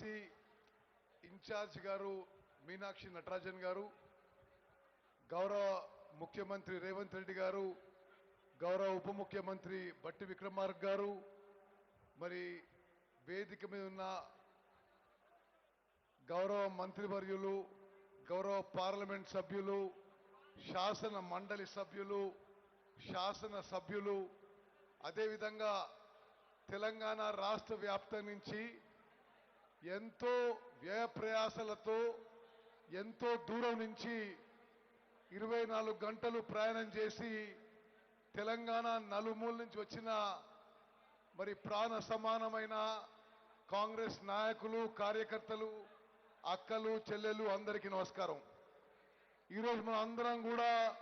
OBC incharge గారు మీనాక్షి నటరాజన్ గారు గౌరవ ముఖ్యమంత్రి రేవంత్ రెడ్డి గారు గౌరవ ఉప ముఖ్యమంత్రి బట్టి విక్రమార్క్ గారు మరి వేదిక మీద ఉన్న గౌరవ మంత్రివర్యులు గౌరవ పార్లమెంట్ సభ్యులు శాసన మండలి సభ్యులు శాసన సభ్యులు అదేవిధంగా తెలంగాణ రాష్ట్ర వ్యాప్తం నుంచి ఎంతో వ్యయ ప్రయాసలతో ఎంతో దూరం నుంచి ఇరవై నాలుగు గంటలు ప్రయాణం చేసి తెలంగాణ నలుమూల నుంచి వచ్చిన మరి ప్రాణ సమానమైన కాంగ్రెస్ నాయకులు కార్యకర్తలు అక్కలు చెల్లెలు అందరికీ నమస్కారం. ఈరోజు మనం అందరం కూడా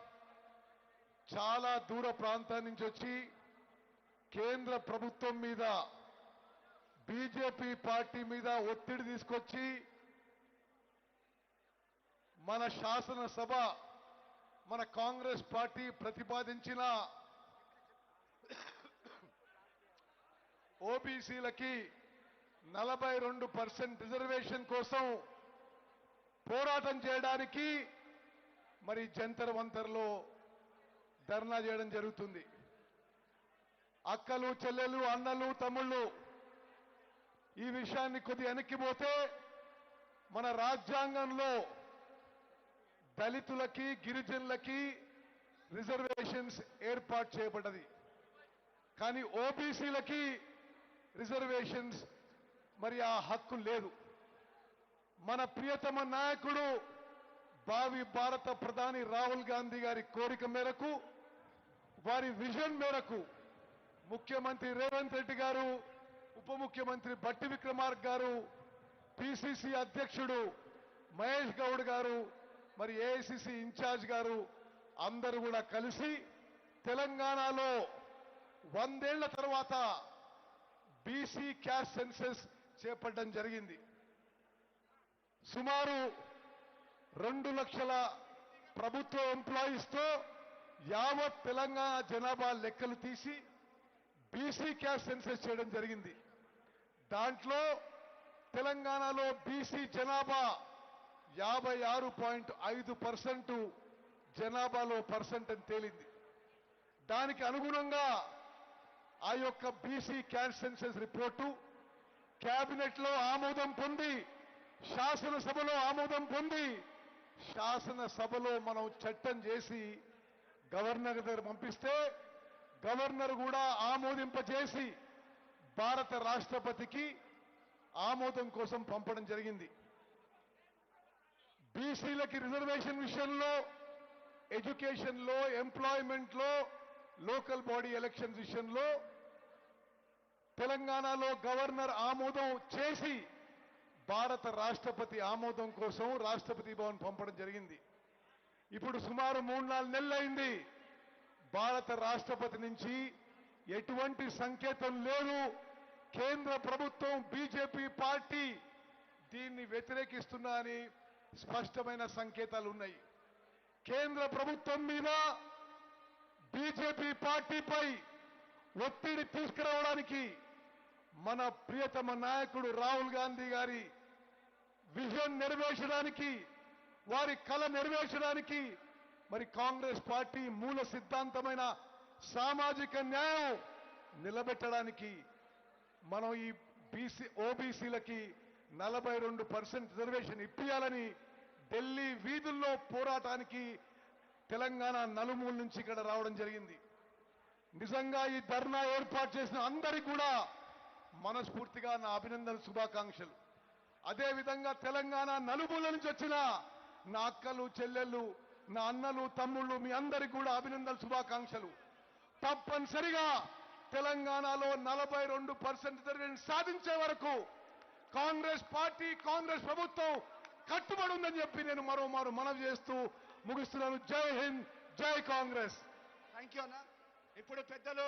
చాలా దూర ప్రాంతాల నుంచి వచ్చి కేంద్ర ప్రభుత్వం మీద బీజేపీ పార్టీ మీద ఒత్తిడి తీసుకొచ్చి మన శాసనసభ మన కాంగ్రెస్ పార్టీ ప్రతిపాదించిన ఓబీసీలకి నలభై రెండు పర్సెంట్ రిజర్వేషన్ కోసం పోరాటం చేయడానికి మరి జంతర్ వంతర్లో ధర్నా చేయడం జరుగుతుంది. అక్కలు చెల్లెలు అన్నలు తమ్ముళ్ళు ఈ విషయాన్ని కొద్ది వెనక్కిపోతే మన రాజ్యాంగంలో దళితులకి గిరిజనులకి రిజర్వేషన్స్ ఏర్పాటు చేయబడ్డది. కానీ ఓబీసీలకి రిజర్వేషన్స్ మరి ఆ హక్కు లేదు. మన ప్రియతమ నాయకుడు భావి భారత ప్రధాని రాహుల్ గాంధీ గారి కోరిక మేరకు వారి విజన్ మేరకు ముఖ్యమంత్రి రేవంత్ రెడ్డి గారు ఉప ముఖ్యమంత్రి బట్టి విక్రమార్క్ గారు పిసిసి అధ్యక్షుడు మహేష్ గౌడ్ గారు మరి ఏఐసిసి ఇన్ఛార్జ్ గారు అందరూ కూడా కలిసి తెలంగాణలో వందేళ్ళ తర్వాత బీసీ క్యాస్ట్ సెన్సెస్ చేపట్టడం జరిగింది. సుమారు రెండు లక్షల ప్రభుత్వ ఎంప్లాయీస్తో యావత్ తెలంగాణ జనాభా లెక్కలు తీసి బీసీ క్యాస్ట్ సెన్సెస్ చేయడం జరిగింది. దాంట్లో తెలంగాణలో బీసీ జనాభా యాభై ఆరు పాయింట్ ఐదు పర్సెంట్ జనాభాలో పర్సెంట్ అని తేలింది. దానికి అనుగుణంగా ఆ యొక్క బీసీ క్యాన్సెన్సెస్ రిపోర్టు క్యాబినెట్లో ఆమోదం పొంది శాసనసభలో ఆమోదం పొంది శాసనసభలో మనం చట్టం చేసి గవర్నర్ దగ్గర పంపిస్తే గవర్నర్ కూడా ఆమోదింపజేసి భారత రాష్ట్రపతికి ఆమోదం కోసం పంపడం జరిగింది. బీసీలకి రిజర్వేషన్ విషయంలో ఎడ్యుకేషన్లో ఎంప్లాయ్మెంట్లో లోకల్ బాడీ ఎలక్షన్స్ విషయంలో తెలంగాణలో గవర్నర్ ఆమోదం చేసి భారత రాష్ట్రపతి ఆమోదం కోసం రాష్ట్రపతి భవన్ పంపడం జరిగింది. ఇప్పుడు సుమారు మూడు నాలుగు నెలలైంది భారత రాష్ట్రపతి నుంచి ఎటువంటి సంకేతం లేదు. కేంద్ర ప్రభుత్వం బీజేపీ పార్టీ దీన్ని వ్యతిరేకిస్తున్నా అని స్పష్టమైన సంకేతాలు ఉన్నాయి. కేంద్ర ప్రభుత్వం మీద బీజేపీ పార్టీపై ఒత్తిడి తీసుకురావడానికి మన ప్రియతమ నాయకుడు రాహుల్ గాంధీ గారి విజన్ నెరవేర్చడానికి వారి కళ నెరవేర్చడానికి మరి కాంగ్రెస్ పార్టీ మూల సిద్ధాంతమైన సామాజిక న్యాయం నిలబెట్టడానికి మనం ఈ బీసీ ఓబీసీలకి నలభై రెండు పర్సెంట్ రిజర్వేషన్ ఇప్పియాలని ఢిల్లీ వీధుల్లో పోరాటానికి తెలంగాణ నలుమూల నుంచి ఇక్కడ రావడం జరిగింది. నిజంగా ఈ ధర్నా ఏర్పాటు చేసిన అందరికీ కూడా మనస్ఫూర్తిగా నా అభినందన శుభాకాంక్షలు. అదేవిధంగా తెలంగాణ నలుమూల నుంచి వచ్చిన నా అక్కలు చెల్లెళ్ళు నా అన్నలు తమ్ముళ్ళు మీ అందరికీ కూడా అభినందన శుభాకాంక్షలు. తప్పనిసరిగా తెలంగాణలో నలభై రెండు పర్సెంట్ రిజర్వేషన్ సాధించే వరకు కాంగ్రెస్ పార్టీ కాంగ్రెస్ ప్రభుత్వం కట్టుబడి ఉందని చెప్పి నేను మరోమారు మనవి చేస్తూ ముగిస్తున్నాను. జై హింద్ జై కాంగ్రెస్. థ్యాంక్ యూ అన్న. ఇప్పుడు పెద్దలు